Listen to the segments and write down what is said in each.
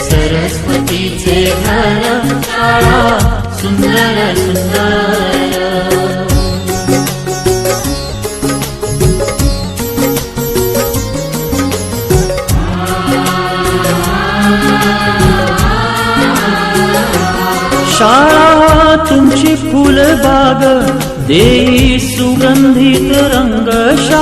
सरस्वतीचे घर शाळा सुंदर सुंदर शाळा तुमची फुलबाग देई सुगंधित रंग शाळा तुमची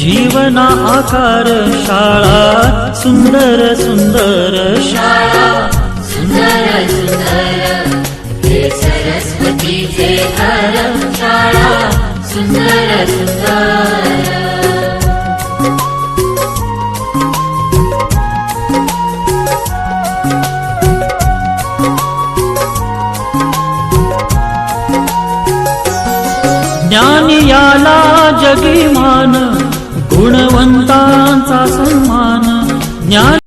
जीवना आकार शाळा सुंदर सुंदर शाळा. सुंदर सुंदर सरस्वतीचे घर शाळा. सुंदर सुंदर. ज्ञान याला जगी मान गुणवंतांचा सन्मान. ज्ञान